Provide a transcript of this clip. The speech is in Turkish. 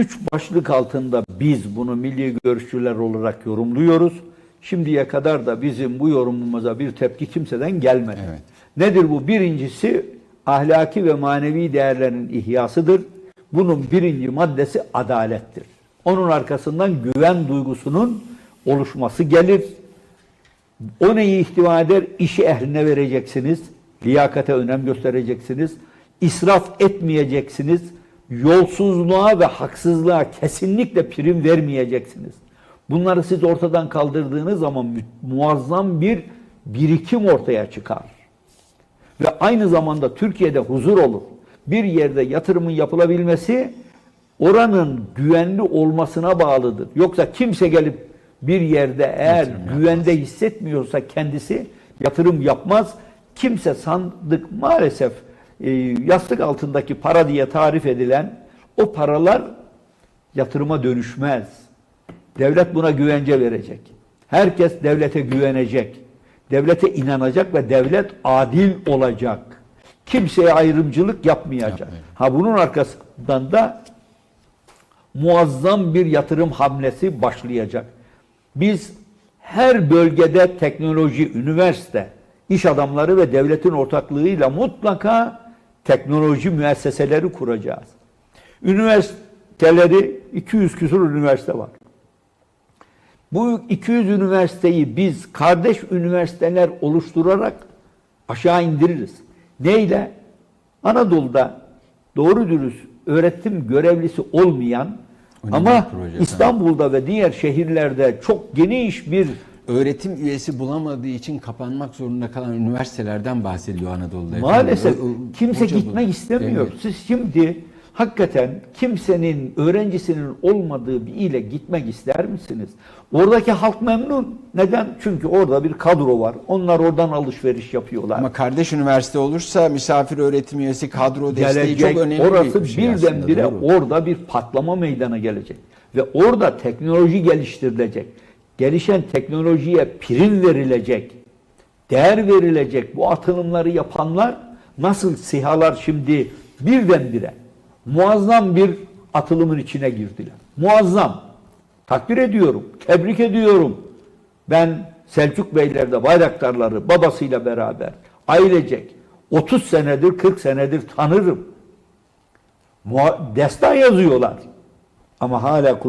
Üç başlık altında biz bunu milli görüşçüler olarak yorumluyoruz. Şimdiye kadar da bizim bu yorumumuza bir tepki kimseden gelmedi. Evet. Nedir bu? Birincisi ahlaki ve manevi değerlerin ihyasıdır. Bunun birinci maddesi adalettir. Onun arkasından güven duygusunun oluşması gelir. O neyi ihtiva eder? İşi ehline vereceksiniz. Liyakate önem göstereceksiniz. İsraf etmeyeceksiniz. Yolsuzluğa ve haksızlığa kesinlikle prim vermeyeceksiniz. Bunları siz ortadan kaldırdığınız zaman muazzam bir birikim ortaya çıkar. Ve aynı zamanda Türkiye'de huzur olur. Bir yerde yatırımın yapılabilmesi oranın güvenli olmasına bağlıdır. Yoksa kimse gelip bir yerde eğer güvende hissetmiyorsa kendisi yatırım yapmaz. Kimse sandık maalesef e, yastık altındaki para diye tarif edilen o paralar yatırıma dönüşmez. Devlet buna güvence verecek. Herkes devlete güvenecek. Devlete inanacak ve devlet adil olacak. Kimseye ayrımcılık yapmayacak. Yapmayacak. Ha bunun arkasından da muazzam bir yatırım hamlesi başlayacak. Biz her bölgede teknoloji, üniversite, iş adamları ve devletin ortaklığıyla mutlaka teknoloji müesseseleri kuracağız. Üniversiteleri 200 küsur üniversite var. Bu 200 üniversiteyi biz kardeş üniversiteler oluşturarak aşağı indiririz. Neyle? Anadolu'da doğru dürüst öğretim görevlisi olmayan Önemli ama proje, İstanbul'da ve diğer şehirlerde çok geniş bir Öğretim üyesi bulamadığı için kapanmak zorunda kalan üniversitelerden bahsediyor Anadolu'da. Maalesef efendim. O- o- kimse hoca bu. gitmek istemiyor. Evet. Siz şimdi hakikaten kimsenin öğrencisinin olmadığı bir ile gitmek ister misiniz? Oradaki halk memnun. Neden? Çünkü orada bir kadro var. Onlar oradan alışveriş yapıyorlar. Ama kardeş üniversite olursa misafir öğretim üyesi kadro desteği gelecek. çok önemli Orası bir şey birdenbire orada bir patlama meydana gelecek. Ve orada teknoloji geliştirilecek. Gelişen teknolojiye prim verilecek. Değer verilecek. Bu atılımları yapanlar nasıl sihalar şimdi birdenbire muazzam bir atılımın içine girdiler. Muazzam. Takdir ediyorum. Tebrik ediyorum. Ben Selçuk Beylerde bayraktarları babasıyla beraber ailecek 30 senedir 40 senedir tanırım. Destan yazıyorlar. Ama hala kullan